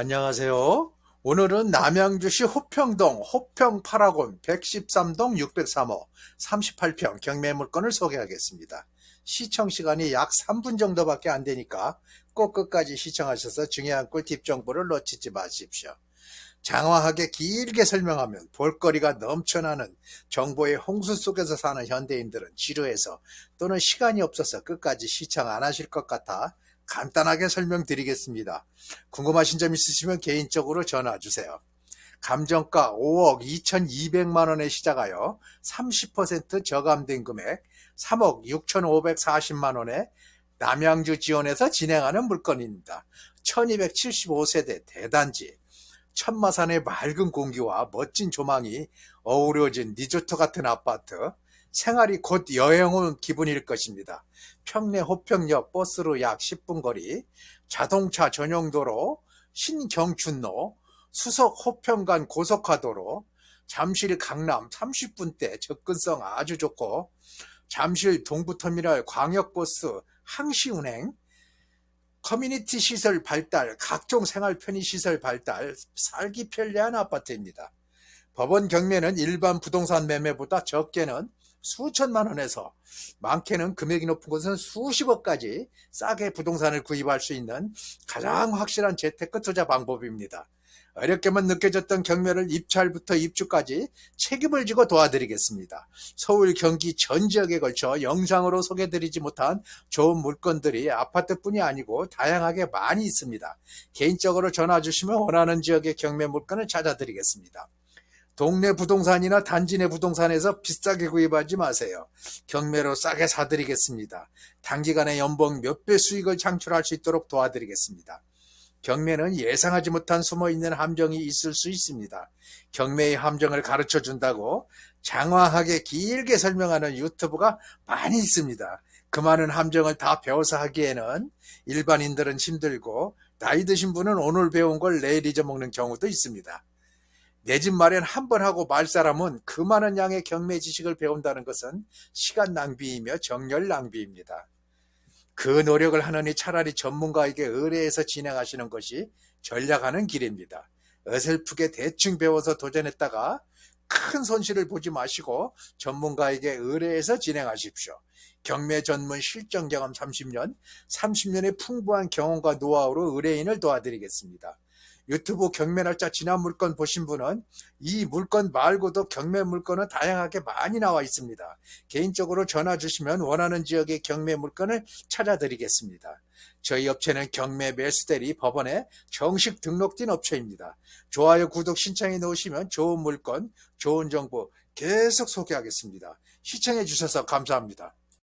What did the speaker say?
안녕하세요. 오늘은 남양주시 호평동 호평 파라곤 113동 603호 38평 경매 물건을 소개하겠습니다. 시청 시간이 약 3분 정도밖에 안 되니까 꼭 끝까지 시청하셔서 중요한 꿀팁 정보를 놓치지 마십시오. 장황하게 길게 설명하면 볼거리가 넘쳐나는 정보의 홍수 속에서 사는 현대인들은 지루해서 또는 시간이 없어서 끝까지 시청 안 하실 것 같아 간단하게 설명드리겠습니다. 궁금하신 점 있으시면 개인적으로 전화 주세요. 감정가 5억 2,200만 원에 시작하여 30% 저감된 금액 3억 6,540만 원에 남양주 지원에서 진행하는 물건입니다. 1275세대 대단지 천마산의 맑은 공기와 멋진 조망이 어우러진 리조트 같은 아파트 생활이 곧 여행 온 기분일 것입니다. 평내 호평역 버스로 약 10분 거리, 자동차 전용도로, 신경춘로, 수석 호평간 고속화도로, 잠실 강남 30분대 접근성 아주 좋고, 잠실 동부터미널 광역버스 항시 운행, 커뮤니티 시설 발달, 각종 생활 편의 시설 발달, 살기 편리한 아파트입니다. 법원 경매는 일반 부동산 매매보다 적게는 수천만 원에서 많게는 금액이 높은 곳은 수십억까지 싸게 부동산을 구입할 수 있는 가장 확실한 재테크 투자 방법입니다. 어렵게만 느껴졌던 경매를 입찰부터 입주까지 책임을 지고 도와드리겠습니다. 서울, 경기 전 지역에 걸쳐 영상으로 소개드리지 못한 좋은 물건들이 아파트뿐이 아니고 다양하게 많이 있습니다. 개인적으로 전화 주시면 원하는 지역의 경매 물건을 찾아드리겠습니다. 동네 부동산이나 단지 내 부동산에서 비싸게 구입하지 마세요. 경매로 싸게 사드리겠습니다. 단기간에 연봉 몇 배 수익을 창출할 수 있도록 도와드리겠습니다. 경매는 예상하지 못한 숨어 있는 함정이 있을 수 있습니다. 경매의 함정을 가르쳐 준다고 장황하게 길게 설명하는 유튜브가 많이 있습니다. 그 많은 함정을 다 배워서 하기에는 일반인들은 힘들고 나이 드신 분은 오늘 배운 걸 내일 잊어먹는 경우도 있습니다. 내 집 마련 한 번 하고 말 사람은 그 많은 양의 경매 지식을 배운다는 것은 시간 낭비이며 정열 낭비입니다. 그 노력을 하느니 차라리 전문가에게 의뢰해서 진행하시는 것이 전략하는 길입니다. 어설프게 대충 배워서 도전했다가 큰 손실을 보지 마시고 전문가에게 의뢰해서 진행하십시오. 경매 전문 실전 경험 30년, 30년의 풍부한 경험과 노하우로 의뢰인을 도와드리겠습니다. 유튜브 경매 날짜 지난 물건 보신 분은 이 물건 말고도 경매 물건은 다양하게 많이 나와 있습니다. 개인적으로 전화 주시면 원하는 지역의 경매 물건을 찾아드리겠습니다. 저희 업체는 경매 매수대리 법원에 정식 등록된 업체입니다. 좋아요, 구독 신청해 놓으시면 좋은 물건, 좋은 정보 계속 소개하겠습니다. 시청해 주셔서 감사합니다.